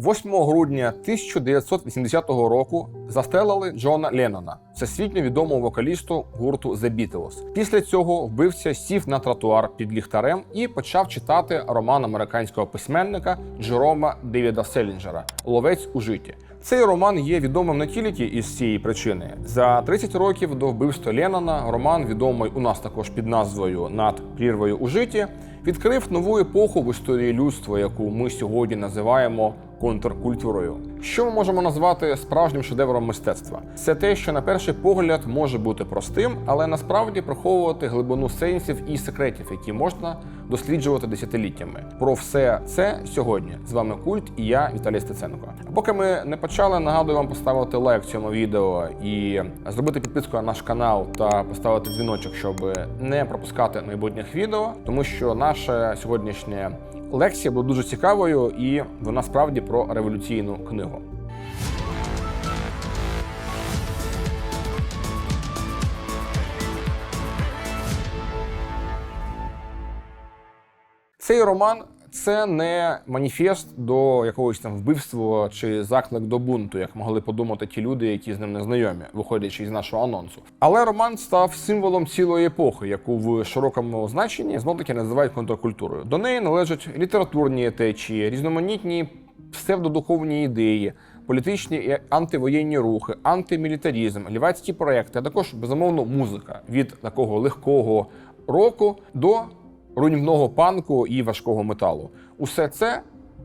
8 грудня 1980 року застрелили Джона Леннона, всесвітньо відомого вокалісту гурту The Beatles. Після цього вбивця сів на тротуар під ліхтарем і почав читати роман американського письменника Джерома Девіда Селінджера Ловець у житті. Цей роман є відомим не тільки із цієї причини. За 30 років до вбивства Леннона роман, відомий у нас також під назвою Над прірвою у житті, відкрив нову епоху в історії людства, яку ми сьогодні називаємо контркультурою. Що ми можемо назвати справжнім шедевром мистецтва? Це те, що на перший погляд може бути простим, але насправді приховувати глибину сенсів і секретів, які можна досліджувати десятиліттями. Про все це сьогодні з вами Культ і я, Віталій Стеценко. Поки ми не почали, нагадую вам поставити лайк цьому відео і зробити підписку на наш канал та поставити дзвіночок, щоб не пропускати майбутніх відео, тому що наша сьогоднішня лекція була дуже цікавою і вона справді про революційну книгу. Цей роман це не маніфест до якогось там вбивства чи заклик до бунту, як могли подумати ті люди, які з ним не знайомі, виходячи із нашого анонсу. Але роман став символом цілої епохи, яку в широкому значенні знов таки називають контркультурою. До неї належать літературні течії, різноманітні псевдодуховні ідеї. Політичні і антивоєнні рухи, антимілітарізм, лівацькі проекти, а також безумовно музика від такого легкого року до руйнівного панку і важкого металу. Усе це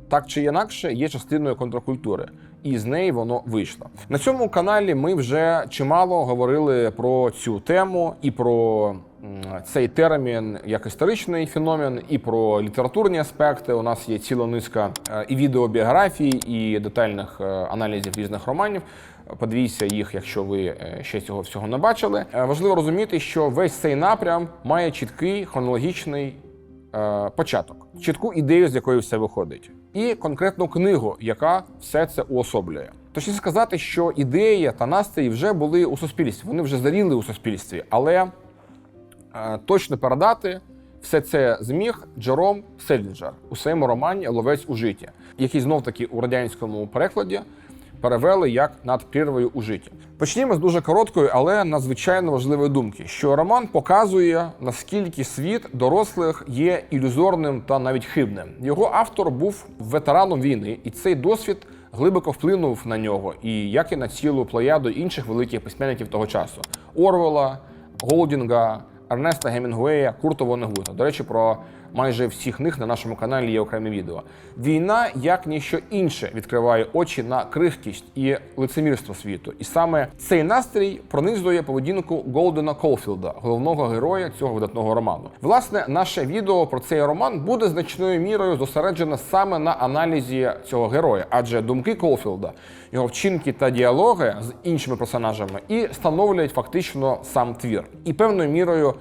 так чи інакше є частиною контркультури, і з неї воно вийшло. На цьому каналі ми вже чимало говорили про цю тему і про цей термін як історичний феномен, і про літературні аспекти. У нас є ціла низка е, і відеобіографій, і детальних е, аналізів різних романів. Подивіться їх, якщо ви е, ще цього всього не бачили. Важливо розуміти, що весь цей напрям має чіткий хронологічний початок, чітку ідею, з якої все виходить, і конкретну книгу, яка все це уособлює. Точніше сказати, що ідея та настрій вже були у суспільстві, вони вже заріли у суспільстві, але е, точно передати все це зміг Джером Селінджер у своєму романі Ловець у житті, який знов таки у радянському перекладі перевели як над прірвою у житті. Почнімо з дуже короткої, але надзвичайно важливої думки, що роман показує наскільки світ дорослих є ілюзорним та навіть хибним. Його автор був ветераном війни, і цей досвід глибоко вплинув на нього, і як і на цілу плеяду інших великих письменників того часу: Орвела, Голдінга. Ернеста Гемінгуея, Курта Вонегута. До речі, про майже всіх них на нашому каналі є окремі відео. Війна, як ніщо інше, відкриває очі на крихкість і лицемірство світу. І саме цей настрій пронизує поведінку Голдена Колфілда, головного героя цього видатного роману. Власне, наше відео про цей роман буде значною мірою зосереджене саме на аналізі цього героя, адже думки Колфілда, його вчинки та діалоги з іншими персонажами і становлять фактично сам твір. І певною мірою.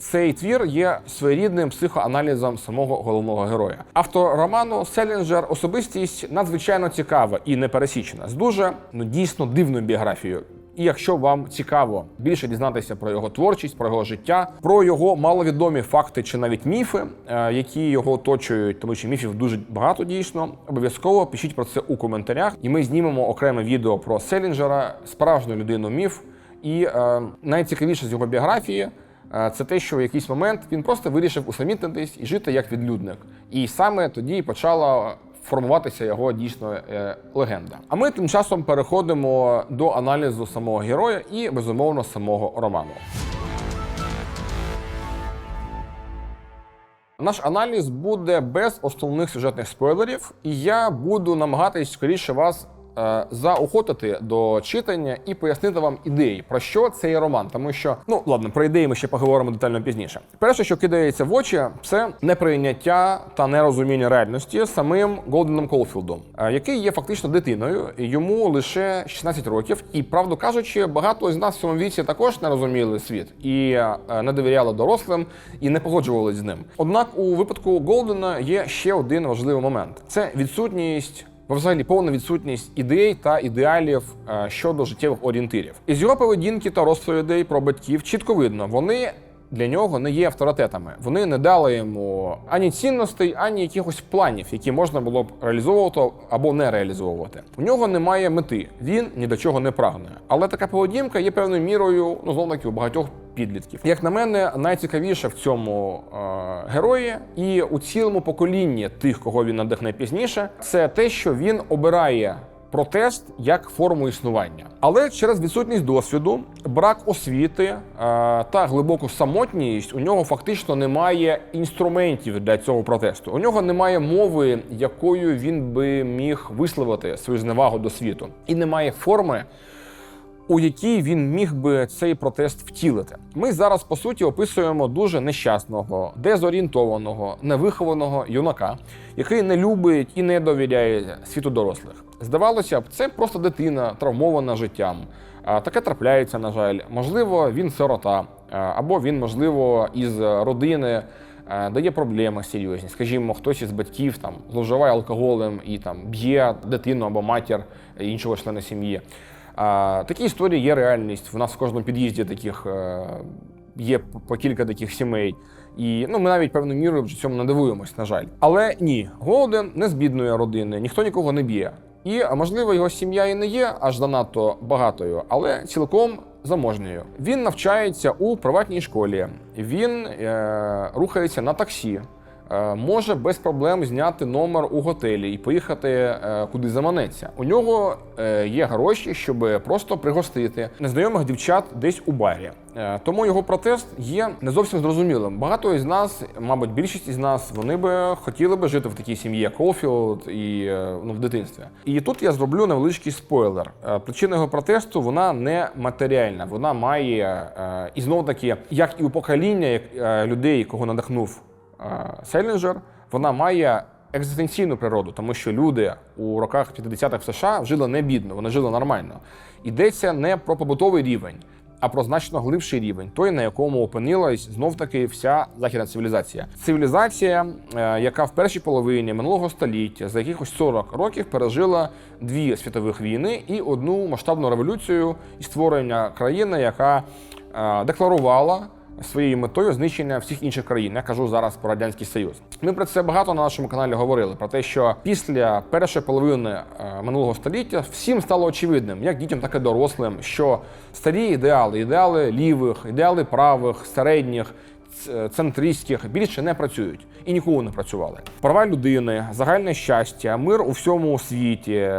Цей твір є своєрідним психоаналізом самого головного героя. Автор роману Селінджер особистість надзвичайно цікава і непересічна з дуже ну дійсно дивною біографією. І якщо вам цікаво більше дізнатися про його творчість, про його життя, про його маловідомі факти чи навіть міфи, е, які його оточують, тому що міфів дуже багато дійсно. Обов'язково пишіть про це у коментарях, і ми знімемо окреме відео про Селінджера, справжню людину міф. І е, найцікавіше з його біографії це те, що в якийсь момент він просто вирішив усамітнитись і жити як відлюдник. І саме тоді почала формуватися його дійсно е, легенда. А ми тим часом переходимо до аналізу самого героя і безумовно самого роману. Наш аналіз буде без основних сюжетних спойлерів, і я буду намагатись скоріше вас е, заохотити до читання і пояснити вам ідеї, про що цей роман. Тому що, ну ладно, про ідеї ми ще поговоримо детально пізніше. Перше, що кидається в очі, це неприйняття та нерозуміння реальності самим Голденом Колфілдом, е, який є фактично дитиною, йому лише 16 років. І правду кажучи, багато з нас в цьому віці також не розуміли світ і е, не довіряли дорослим і не погоджувалися з ним. Однак у випадку Голдена є ще один важливий момент: це відсутність. Бо взагалі повна відсутність ідей та ідеалів е, щодо життєвих орієнтирів. Із його поведінки та розповідей про батьків чітко видно, вони для нього не є авторитетами. Вони не дали йому ані цінностей, ані якихось планів, які можна було б реалізовувати або не реалізовувати. У нього немає мети, він ні до чого не прагне. Але така поведінка є певною мірою, ну знову таки у багатьох підлітків. Як на мене, найцікавіше в цьому е, герої і у цілому поколінні тих, кого він надихне пізніше, це те, що він обирає. Протест як форму існування, але через відсутність досвіду, брак освіти е, та глибоку самотність у нього фактично немає інструментів для цього протесту. У нього немає мови, якою він би міг висловити свою зневагу до світу, і немає форми, у якій він міг би цей протест втілити. Ми зараз по суті описуємо дуже нещасного, дезорієнтованого, невихованого юнака, який не любить і не довіряє світу дорослих. Здавалося б, це просто дитина, травмована життям. Таке трапляється, на жаль. Можливо, він сирота, або він, можливо, із родини. е, Дає проблеми серйозні. Скажімо, хтось із батьків там зловживає алкоголем і там б'є дитину або матір іншого члена сім'ї. Такі історії є реальність. В нас в кожному під'їзді таких е, є по- кілька таких сімей. І ну, ми навіть певною мірою цьому не дивуємось, на жаль. Але ні, Голден не з бідної родини, ніхто нікого не б'є. І можливо, його сім'я і не є аж занадто багатою, але цілком заможньою. Він навчається у приватній школі, він е, рухається на таксі. Е, Може без проблем зняти номер у готелі і поїхати е, куди заманеться. У нього е, є гроші, щоб просто пригостити незнайомих дівчат десь у барі. Тому його протест є не зовсім зрозумілим. Багато із нас, мабуть, більшість із нас, вони би хотіли би жити в такій сім'ї, як Колфілд і ну, в дитинстві. І тут я зроблю невеличкий спойлер. Причина його протесту вона не матеріальна. Вона має і знов таки, як і у покоління людей, кого надихнув Селінджер, вона має екзистенційну природу, тому що люди у роках 50-х в США жили не бідно, вони жили нормально. Йдеться не про побутовий рівень, а про значно глибший рівень, той, на якому опинилась знов таки вся західна цивілізація. Цивілізація, е, яка в першій половині минулого століття за якихось 40 років пережила дві світових війни і одну масштабну революцію і створення країни, яка е, декларувала своєю метою знищення всіх інших країн. Я кажу зараз про радянський союз. Ми про це багато на нашому каналі говорили. Про те, що після першої половини е, минулого століття всім стало очевидним, як дітям, так і дорослим, що старі ідеали, ідеали лівих, ідеали правих, середніх. Центристських більше не працюють і ніколи не працювали. Права людини, загальне щастя, мир у всьому світі,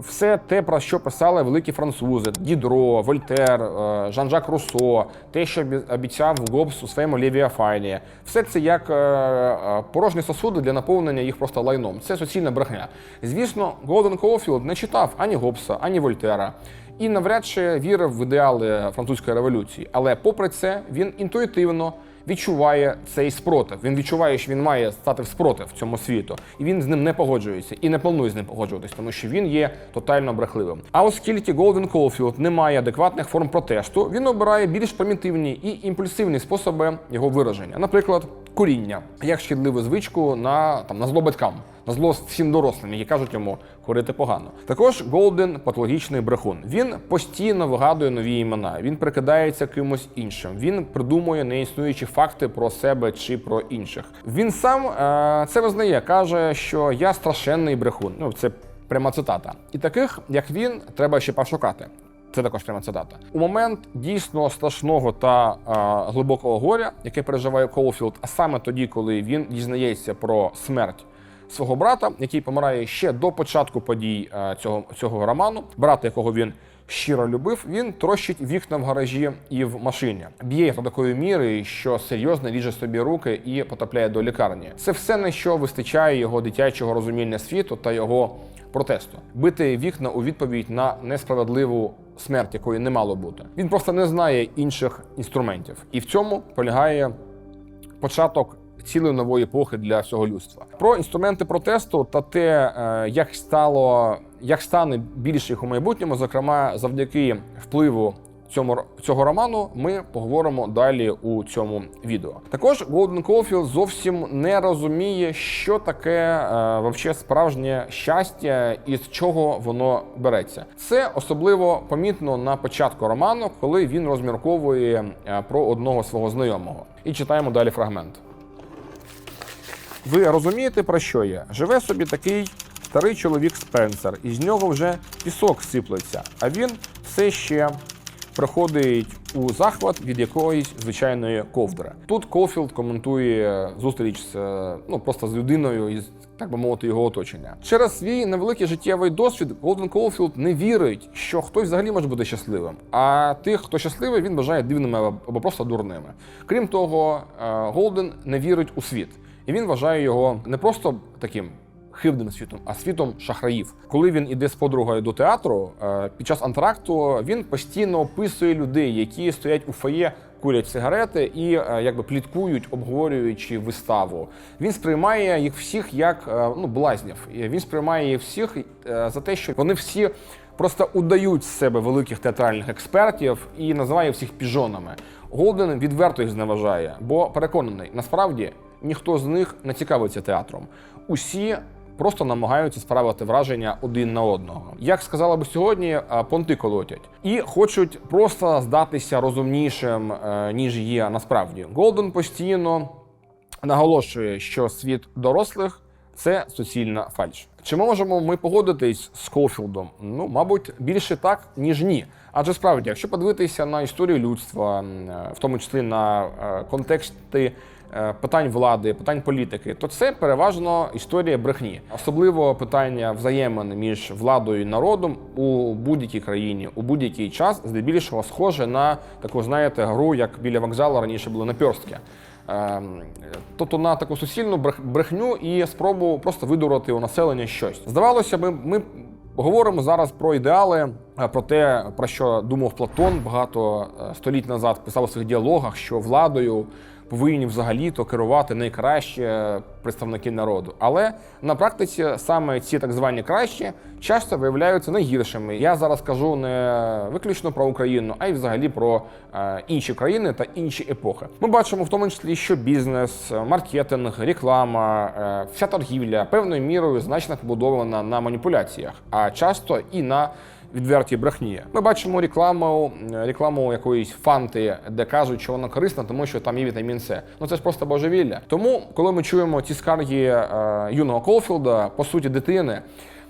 все те, про що писали великі французи: Дідро, Вольтер, е, Жан-Жак Руссо, те, що обіцяв Гоббс у своєму Левіафайні. Все це як е, е, порожні сосуди для наповнення їх просто лайном. Це суцільна брехня. Звісно, Голден Колфілд не читав ані Гоббса, ані Вольтера. І навряд чи вірив в ідеали французької революції. Але попри це він інтуїтивно відчуває цей спротив. Він відчуває, що він має стати в спротив цьому світу, і він з ним не погоджується і не планує з ним погоджуватись, тому що він є тотально брехливим. А оскільки Голден Колфілд не має адекватних форм протесту, він обирає більш примітивні і імпульсивні способи його вираження, наприклад, куріння як шкідливу звичку на там на зло батькам. На зло всім дорослим, які кажуть йому курити погано. Також Голден патологічний брехун. Він постійно вигадує нові імена. Він прикидається кимось іншим. Він придумує неіснуючі факти про себе чи про інших. Він сам е, це визнає, каже, що я страшенний брехун. Ну це пряма цитата. І таких, як він, треба ще пошукати. Це також пряма цитата. У момент дійсно страшного та е, глибокого горя, яке переживає Колфілд, а саме тоді, коли він дізнається про смерть свого брата, який помирає ще до початку подій цього, цього роману, брата, якого він щиро любив, він трощить вікна в гаражі і в машині. Б'є до такої міри, що серйозно ріже собі руки і потрапляє до лікарні. Це все на що вистачає його дитячого розуміння світу та його протесту. Бити вікна у відповідь на несправедливу смерть, якої не мало бути. Він просто не знає інших інструментів, і в цьому полягає початок цілої нової епохи для всього людства. Про інструменти протесту та те, е, як стало, як стане більше їх у майбутньому, зокрема завдяки впливу цьому цього роману ми поговоримо далі у цьому відео. Також Голден Колфілд зовсім не розуміє, що таке е, вообще справжнє щастя і з чого воно береться. Це особливо помітно на початку роману, коли він розмірковує е, про одного свого знайомого. І читаємо далі фрагмент. Ви розумієте, про що я? Живе собі такий старий чоловік Спенсер, і з нього вже пісок сиплеться, а він все ще приходить у захват від якоїсь звичайної ковдри. Тут Кофілд коментує зустріч з ну просто з людиною із. Так би мовити, його оточення через свій невеликий життєвий досвід Голден Колфілд не вірить, що хтось взагалі може бути щасливим. А тих, хто щасливий, він вважає дивними або- або просто дурними. Крім того, е, Голден не вірить у світ. І він вважає його не просто таким хибним світом, а світом шахраїв. Коли він іде з подругою до театру, е, під час антракту він постійно описує людей, які стоять у фоє, курять сигарети і е, якби пліткують, обговорюючи виставу. Він сприймає їх всіх як е, ну, блазнів. Він сприймає їх всіх за те, що вони всі. Просто удають з себе великих театральних експертів і називає всіх піжонами. Голден відверто їх зневажає, бо переконаний, насправді ніхто з них не цікавиться театром. Усі просто намагаються справити враження один на одного. Як сказала би сьогодні, понти колотять і хочуть просто здатися розумнішим, е, ніж є насправді. Голден постійно наголошує, що світ дорослих це суцільна фальш. Чи можемо ми погодитись з Колфілдом? Ну, мабуть, більше так, ніж ні. Адже справді, якщо подивитися на історію людства, е, в тому числі на е, контексти е, питань влади, питань політики, то це переважно історія брехні, особливо питання взаємин між владою і народом у будь-якій країні, у будь-який час, здебільшого схоже на таку, знаєте, гру, як біля вокзалу раніше були наперстки. Ем, Тобто на таку суцільну брех- брехню і спробу просто видурити у населення щось. Здавалося б, ми говоримо зараз про ідеали, е, про те, про що думав Платон багато е, століть назад писав у своїх діалогах, що владою повинні взагалі-то керувати найкраще представники народу. Але на практиці саме ці так звані кращі часто виявляються найгіршими. Я зараз кажу не виключно про Україну, а й взагалі про е, інші країни та інші епохи. Ми бачимо в тому числі, що бізнес, маркетинг, реклама, е, вся торгівля певною мірою значно побудована на маніпуляціях, а часто і на відвертій брехні. Ми бачимо рекламу, рекламу якоїсь фанти, де кажуть, що вона корисна, тому що там є вітамін С. Ну це ж просто божевілля. Тому, коли ми чуємо ці скарги е, юного Колфілда, по суті, дитини,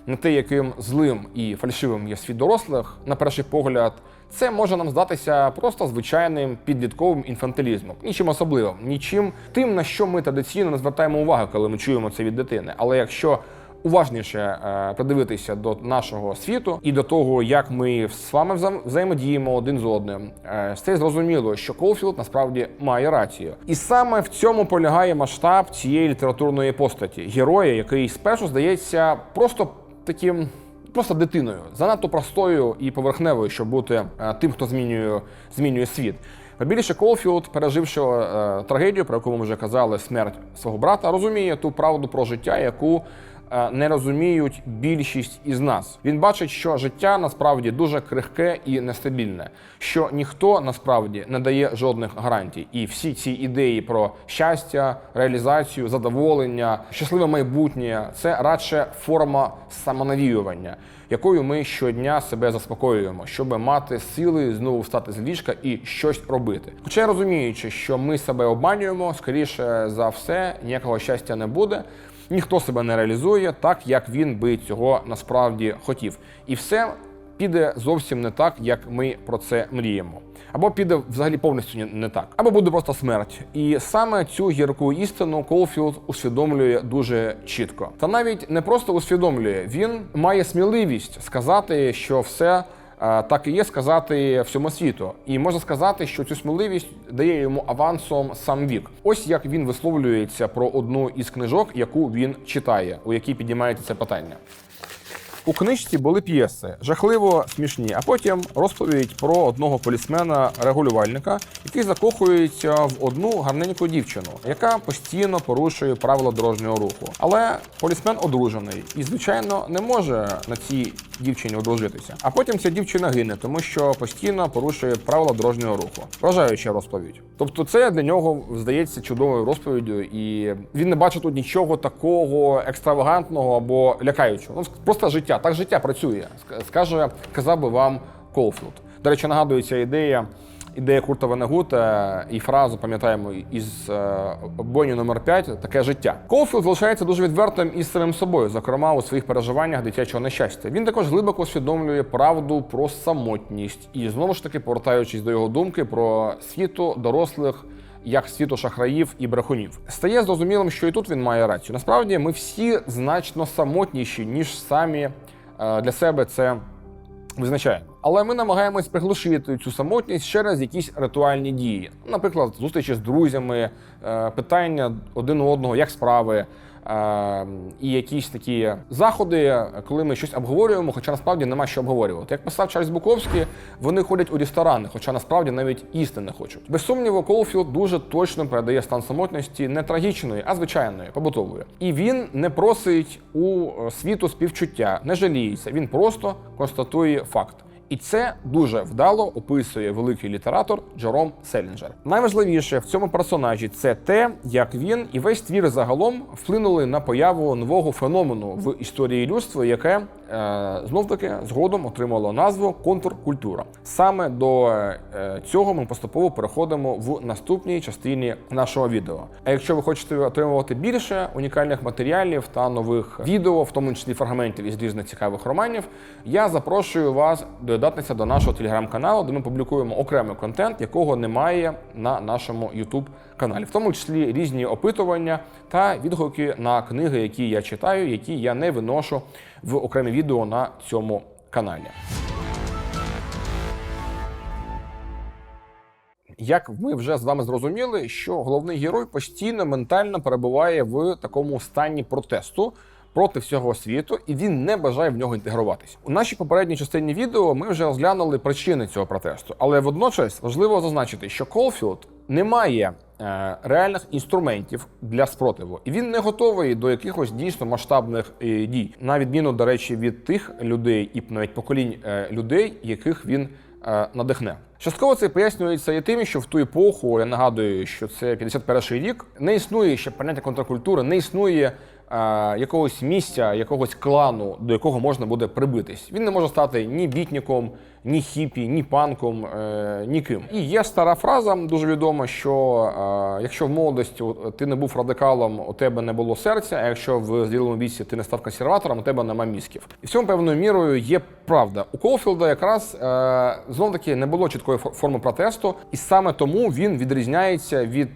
на те, яким злим і фальшивим є світ дорослих, на перший погляд, це може нам здатися просто звичайним підлітковим інфантилізмом, нічим особливим, нічим тим, на що ми традиційно не звертаємо увагу, коли ми чуємо це від дитини. Але якщо уважніше е, придивитися до нашого світу і до того, як ми з вами вза- взаємодіємо один з одним, е, стає зрозуміло, що Колфілд насправді має рацію. І саме в цьому полягає масштаб цієї літературної постаті героя, який спершу здається просто таким. Просто дитиною, занадто простою і поверхневою, щоб бути е, тим, хто змінює, змінює світ. Більше Колфілд, переживши е, трагедію, про яку ми вже казали, смерть свого брата, розуміє ту правду про життя, яку не розуміють більшість із нас. Він бачить, що життя насправді дуже крихке і нестабільне, що ніхто насправді не дає жодних гарантій. І всі ці ідеї про щастя, реалізацію, задоволення, щасливе майбутнє це радше форма самонавіювання, якою ми щодня себе заспокоюємо, щоб мати сили знову встати з ліжка і щось робити. Хоча розуміючи, що ми себе обманюємо, скоріше за все, ніякого щастя не буде. Ніхто себе не реалізує так, як він би цього насправді хотів. І все піде зовсім не так, як ми про це мріємо. Або піде взагалі повністю не- так, або буде просто смерть. І саме цю гірку істину Колфілд усвідомлює дуже чітко. Та навіть не просто усвідомлює, він має сміливість сказати, що все. Е, Так і є сказати всьому світу, і можна сказати, що цю сміливість дає йому авансом сам вік. Ось як він висловлюється про одну із книжок, яку він читає, у якій піднімається це питання. У книжці були п'єси, жахливо смішні, а потім розповідь про одного полісмена-регулювальника, який закохується в одну гарненьку дівчину, яка постійно порушує правила дорожнього руху. Але полісмен одружений і, звичайно, не може на цій дівчині одружитися. А потім ця дівчина гине, тому що постійно порушує правила дорожнього руху. Вражаюча розповідь. Тобто, це для нього здається чудовою розповіддю, і він не бачить тут нічого такого екстравагантного або лякаючого. Ну просто життя. Так життя працює. Скаже, казав би вам Колфілд. До речі, нагадую, ця ідея. Ідея Курта Венегута і фразу пам'ятаємо із е, бойню номер 5 таке життя. Колфілд залишається дуже відвертим із самим собою, зокрема у своїх переживаннях дитячого нещастя. Він також глибоко усвідомлює правду про самотність і знову ж таки повертаючись до його думки про світу дорослих. Як світу шахраїв і брехунів стає зрозумілим, що і тут він має рацію. Насправді, ми всі значно самотніші, ніж самі е, для себе це визначаємо. Але ми намагаємось приглушити цю самотність через якісь ритуальні дії. Наприклад, зустрічі з друзями, е, питання один у одного, як справи. Е, І якісь такі заходи, коли ми щось обговорюємо, хоча насправді нема що обговорювати. Як писав Чарльз Буковський, вони ходять у ресторани, хоча насправді навіть їсти не хочуть. Без сумніву, Колфілд дуже точно передає стан самотності не трагічної, а звичайної, побутової. І він не просить у світу співчуття, не жаліється. Він просто констатує факт. І це дуже вдало описує великий літератор Джером Селінджер. Найважливіше в цьому персонажі це те, як він і весь твір загалом вплинули на появу нового феномену в історії людства, яке знов таки згодом отримало назву контркультура. Саме до е, цього ми поступово переходимо в наступній частині нашого відео. А якщо ви хочете отримувати більше унікальних матеріалів та нових відео, в тому числі фрагментів із різних цікавих романів, я запрошую вас доєднатися до нашого телеграм-каналу, де ми публікуємо окремий контент, якого немає на нашому YouTube каналі, в тому числі різні опитування та відгуки на книги, які я читаю, які я не виношу в окремі відео на цьому каналі. Як ми вже з вами зрозуміли, що головний герой постійно ментально перебуває в такому стані протесту проти всього світу, і він не бажає в нього інтегруватися. У нашій попередній частині відео ми вже розглянули причини цього протесту, але водночас важливо зазначити, що Колфілд не має е, реальних інструментів для спротиву, і він не готовий до якихось дійсно масштабних е, дій, на відміну, до речі, від тих людей і навіть поколінь е, людей, яких він надихне. Частково це пояснюється і тим, що в ту епоху, я нагадую, що це 51-й рік, не існує ще поняття контркультури, не існує якогось місця, якогось клану, до якого можна буде прибитись. Він не може стати ні бітніком, ні хіпі, ні панком, е, ніким. І є стара фраза, дуже відома, що е, якщо в молодості ти не був радикалом, у тебе не було серця, а якщо в зрілому віці ти не став консерватором, у тебе нема мізків. І в цьому певною мірою є правда. У Колфілда якраз е, знов таки не було чіткої форми протесту, і саме тому він відрізняється від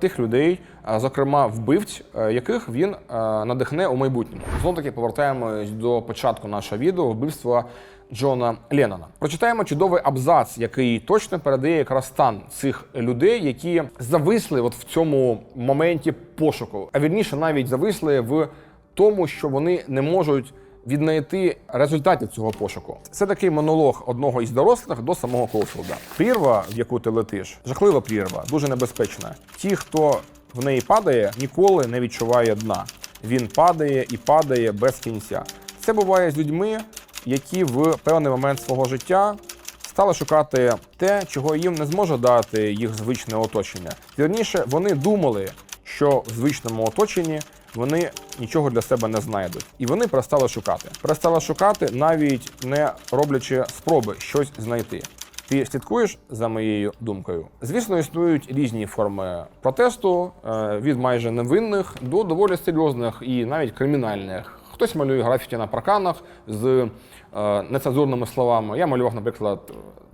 тих людей, зокрема вбивць, яких він надихне у майбутньому. Знов таки повертаємось до початку нашого відео вбивства. Джона Леннона. Прочитаємо чудовий абзац, який точно передає якраз стан цих людей, які зависли от в цьому моменті пошуку, а вірніше навіть зависли в тому, що вони не можуть віднайти результатів цього пошуку. Це такий монолог одного із дорослих до самого Колфілда. Прірва, в яку ти летиш, жахлива прірва, дуже небезпечна. Ті, хто в неї падає, ніколи не відчуває дна. Він падає і падає без кінця. Це буває з людьми, які в певний момент свого життя стали шукати те, чого їм не зможе дати їх звичне оточення. Вірніше, вони думали, що в звичному оточенні вони нічого для себе не знайдуть, і вони перестали шукати. Перестали шукати, навіть не роблячи спроби щось знайти. Ти слідкуєш за моєю думкою? Звісно, існують різні форми протесту е, від майже невинних до доволі серйозних і навіть кримінальних. Хтось малює графіті на парканах з е, нецензурними словами. Я малював, наприклад,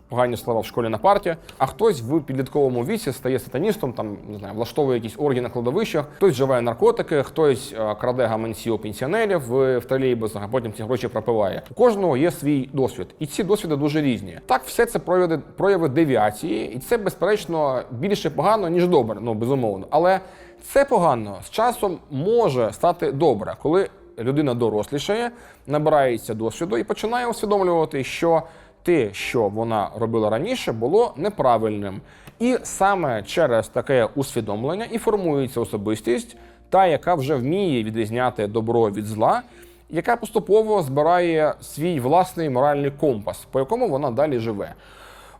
погані слова в школі на парті, а хтось в підлітковому віці стає сатаністом, там не знаю, влаштовує якісь оргії на кладовищах, хтось вживає наркотики, хтось е, краде гаманці у пенсіонерів в, тролейбусах, а потім ці гроші пропиває. У кожного є свій досвід, і ці досвіди дуже різні. Так, все це прояви, прояви девіації, і це безперечно більше погано ніж добре, ну безумовно. Але це погано з часом може стати добре, коли людина дорослішає, набирається досвіду і починає усвідомлювати, що те, що вона робила раніше, було неправильним. І саме через таке усвідомлення і формується особистість, та яка вже вміє відрізняти добро від зла, яка поступово збирає свій власний моральний компас, по якому вона далі живе.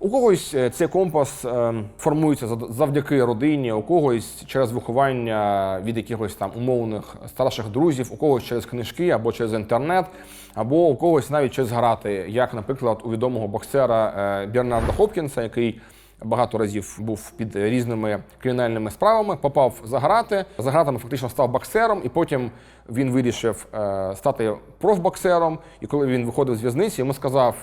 У когось е, цей компас е, формується завдяки родині, у когось через виховання від якихось там умовних старших друзів, у когось через книжки або через інтернет, або у когось навіть через грати, як, наприклад, у відомого боксера е, Бернарда Хопкінса, який багато разів був під різними кримінальними справами, попав за грати. За гратами фактично став боксером, і потім він вирішив стати профбоксером. І коли він виходив з в'язниці, йому сказав.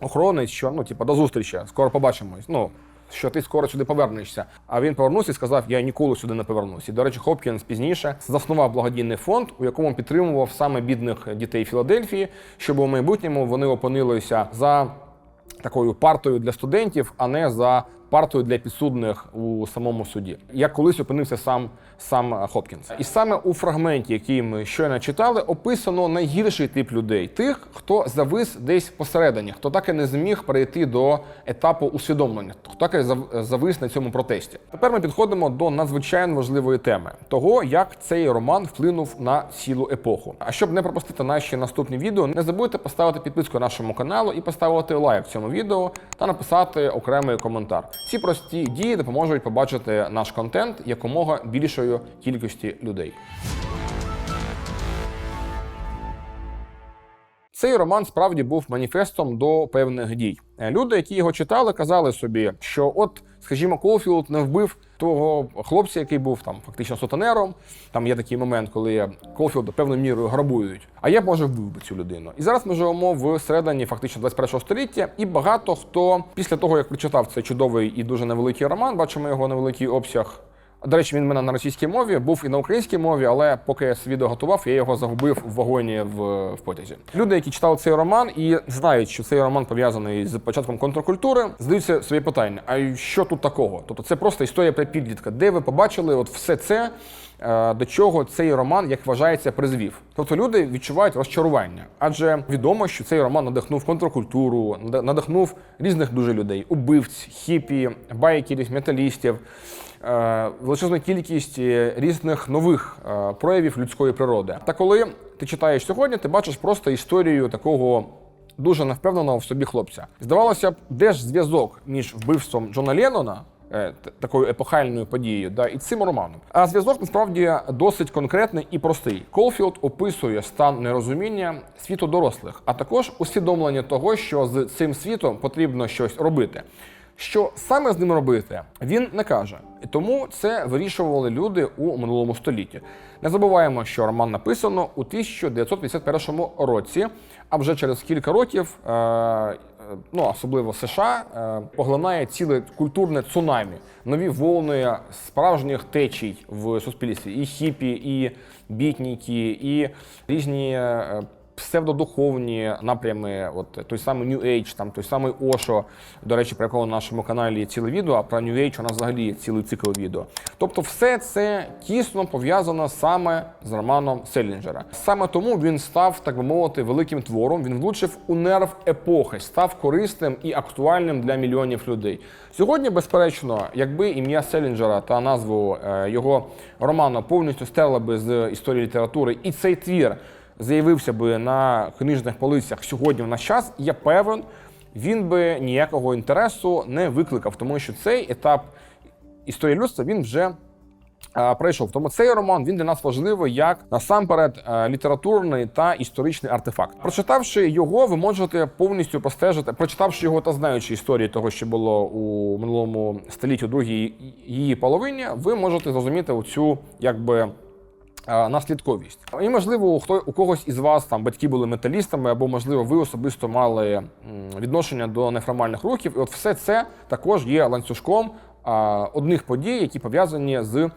Охоронець, що ну, типу, до зустрічі, скоро побачимось. Ну, що ти скоро сюди повернешся. А він повернувся і сказав: Я ніколи сюди не повернуся. До речі, Хопкінс пізніше заснував благодійний фонд, у якому підтримував саме бідних дітей Філадельфії, щоб у майбутньому вони опинилися за такою партою для студентів, а не за партою для підсудних у самому суді. Як колись опинився сам сам Хопкінс. І саме у фрагменті, який ми щойно читали, описано найгірший тип людей: тих, хто завис десь посередині, хто так і не зміг перейти до етапу усвідомлення, хто так і зав- завис на цьому протесті. Тепер ми підходимо до надзвичайно важливої теми того, як цей роман вплинув на цілу епоху. А щоб не пропустити наші наступні відео, не забудьте поставити підписку нашому каналу і поставити лайк цьому відео та написати окремий коментар. Ці прості дії допоможуть побачити наш контент якомога більшою кількості людей. Цей роман справді був маніфестом до певних дій. Люди, які його читали, казали собі, що от, скажімо, Колфілд не вбив того хлопця, який був там фактично сутенером. Там є такий момент, коли Колфілда певною мірою грабують. А я може вбив би цю людину. І зараз ми живемо в середині фактично 21 століття, і багато хто після того, як прочитав цей чудовий і дуже невеликий роман, бачимо його невеликий обсяг. До речі, він в мене на російській мові, був і на українській мові, але поки я відео готував, я його загубив в вагоні в, в потязі. Люди, які читали цей роман і знають, що цей роман пов'язаний з початком контркультури, задаються собі питання: а що тут такого? Тобто це просто історія про підлітка, де ви побачили от все це, е, до чого цей роман, як вважається, призвів. Тобто люди відчувають розчарування, адже відомо, що цей роман надихнув контркультуру, надихнув різних дуже людей: убивць, хіпі, байкерів, металістів е, величезну кількість е, різних нових е, проявів людської природи. Та коли ти читаєш сьогодні, ти бачиш просто історію такого. Дуже невпевненого в собі хлопця. Здавалося б, де ж зв'язок між вбивством Джона Леннона, такою епохальною подією, да, і цим романом. А зв'язок насправді досить конкретний і простий. Колфілд описує стан нерозуміння світу дорослих, а також усвідомлення того, що з цим світом потрібно щось робити. Що саме з ним робити, він не каже. І тому це вирішували люди у минулому столітті. Не забуваємо, що роман написано у 1951 році, а вже через кілька років, е, е, ну особливо США, е, поглинає ціле культурне цунамі, нові волни справжніх течій в суспільстві, і хіпі, і бітніки, і різні. Псевдодуховні напрями, от той самий New Age, там той самий Ошо, до речі, про якого на нашому каналі є ціле відео, а про New Age у нас взагалі є цілий цикл відео. Тобто, все це тісно пов'язано саме з романом Селінджера. Саме тому він став, так би мовити, великим твором. Він влучив у нерв епохи, став корисним і актуальним для мільйонів людей. Сьогодні, безперечно, якби ім'я Селінджера та назву е, його роману повністю стерли би з історії літератури, і цей твір заявився би на книжних полицях сьогодні в наш час, я певен, він би ніякого інтересу не викликав, тому що цей етап історії людства він вже пройшов. Тому цей роман він для нас важливий як насамперед літературний та історичний артефакт. Прочитавши його, ви можете повністю простежити, прочитавши його та знаючи історії того, що було у минулому столітті, у другій її половині, ви можете зрозуміти оцю якби. Е, Наслідковість. І, можливо, хто у когось із вас там батьки були металістами, або, можливо, ви особисто мали відношення до неформальних рухів. І от все це також є ланцюжком одних подій, які пов'язані з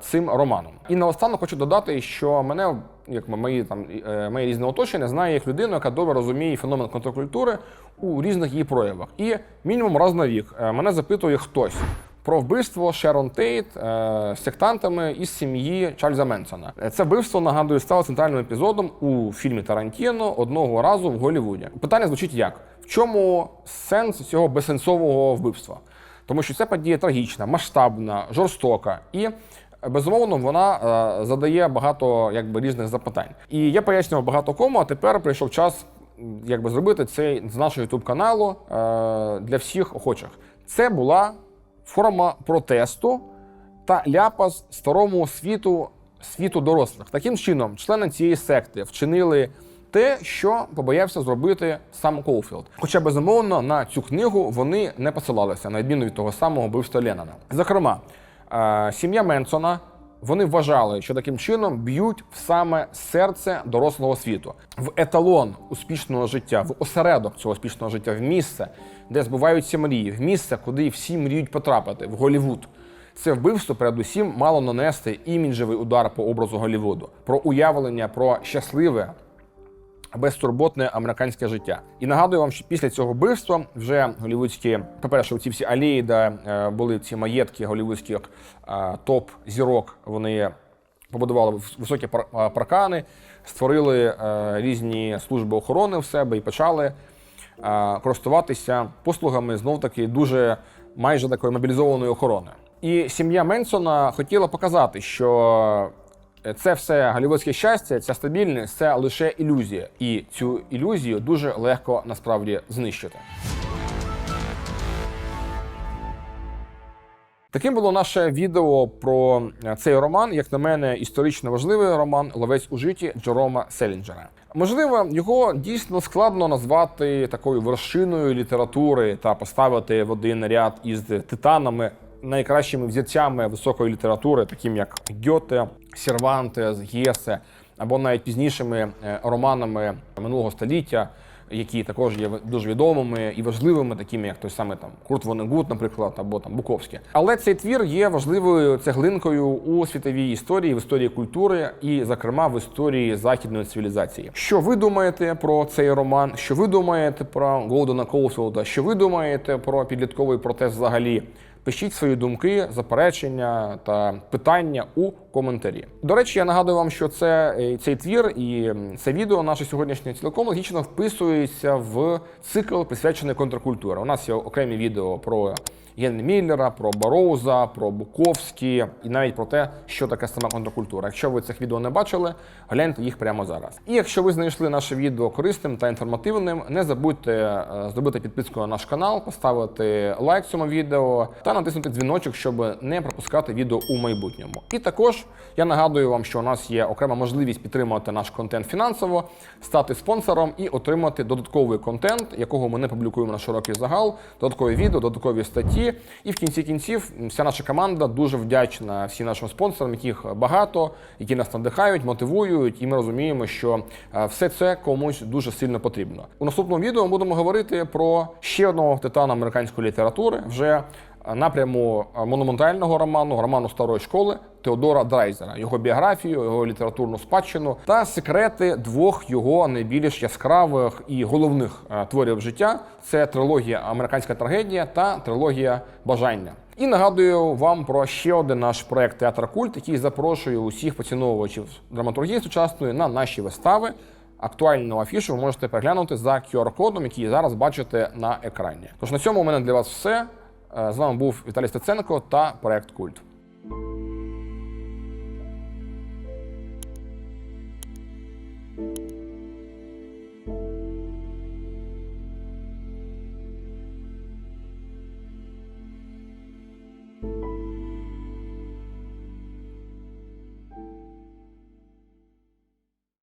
цим романом. І наостанок хочу додати, що мене, як мої там е, моє різне оточення, знає як людину, яка добре розуміє феномен контркультури у різних її проявах. І мінімум раз на рік е, мене запитує хтось. Про вбивство Шерон Тейт е, сектантами із сім'ї Чарльза Менсона. Е, Це вбивство нагадую стало центральним епізодом у фільмі Тарантіно одного разу в Голлівуді. Питання звучить як: в чому сенс цього безсенсового вбивства? Тому що це подія трагічна, масштабна, жорстока і. безумовно, вона е, задає багато якби різних запитань. І я пояснював багато кому, а тепер прийшов час якби зробити це з нашого youtube каналу е, для всіх охочих. Це була форма протесту та ляпас старому світу світу дорослих. Таким чином, члени цієї секти вчинили те, що побоявся зробити сам Колфілд. Хоча безумовно на цю книгу вони не посилалися, на відміну від того самого вбивства Леннона. Зокрема, е, сім'я Менсона. Вони вважали, що таким чином б'ють в саме серце дорослого світу, в еталон успішного життя, в осередок цього успішного життя, в місце, де збуваються мрії, в місце, куди всі мріють потрапити, в Голівуд. Це вбивство, передусім, мало нанести іміджевий удар по образу Голівуду, про уявлення про щасливе, безтурботне американське життя. І нагадую вам, що після цього вбивства вже голівудські, по-перше, ці всі алеї, де е, були ці маєтки голівудських е, топ-зірок, вони побудували високі е, паркани, створили різні служби охорони в себе і почали користуватися послугами знов таки дуже майже такої мобілізованої охорони. І сім'я Менсона хотіла показати, що це все голівудське щастя, ця стабільність це лише ілюзія, і цю ілюзію дуже легко насправді знищити. Таким було наше відео про е, цей роман, як на мене, історично важливий роман Ловець у житті Джерома Селінджера. Можливо, його дійсно складно назвати такою вершиною літератури та поставити в один ряд із титанами, найкращими взірцями високої літератури, таким як Гьоте, Сервантес, Гєсе, або навіть пізнішими е, романами минулого століття які також є дуже відомими і важливими, такими як той самий там Курт Вонегут, наприклад, або там Буковський. Але цей твір є важливою цеглинкою у світовій історії, в історії культури і, зокрема, в історії західної цивілізації. Що ви думаєте про цей роман? Що ви думаєте про Голдена Коуфілда? Що ви думаєте про підлітковий протест взагалі? Пишіть свої думки, заперечення та питання у коментарі. До речі, я нагадую вам, що це е, цей твір і це відео наше сьогоднішнє цілком логічно вписується в цикл присвячений контркультурі. У нас є окремі відео про Генрі Міллера, про Бароуза, про Буковський і навіть про те, що таке сама контркультура. Якщо ви цих відео не бачили, гляньте їх прямо зараз. І якщо ви знайшли наше відео корисним та інформативним, не забудьте е, зробити підписку на наш канал, поставити лайк цьому відео та натиснути дзвіночок, щоб не пропускати відео у майбутньому. І також я нагадую вам, що у нас є окрема можливість підтримувати наш контент фінансово, стати спонсором і отримати додатковий контент, якого ми не публікуємо на широкий загал, додаткові відео, додаткові статті. І в кінці кінців вся наша команда дуже вдячна всім нашим спонсорам, яких багато, які нас надихають, мотивують, і ми розуміємо, що е, все це комусь дуже сильно потрібно. У наступному відео ми будемо говорити про ще одного титана американської літератури вже напряму е, монументального роману, роману старої школи Теодора Драйзера, його біографію, його літературну спадщину та секрети двох його найбільш яскравих і головних е, творів життя. Це трилогія Американська трагедія та трилогія Бажання. І нагадую вам про ще один наш проект Театр Культ, який запрошує усіх поціновувачів драматургії сучасної на наші вистави. Актуальну афішу ви можете переглянути за QR-кодом, який зараз бачите на екрані. Тож на цьому у мене для вас все. Е, з вами був Віталій Стеценко та проект Культ.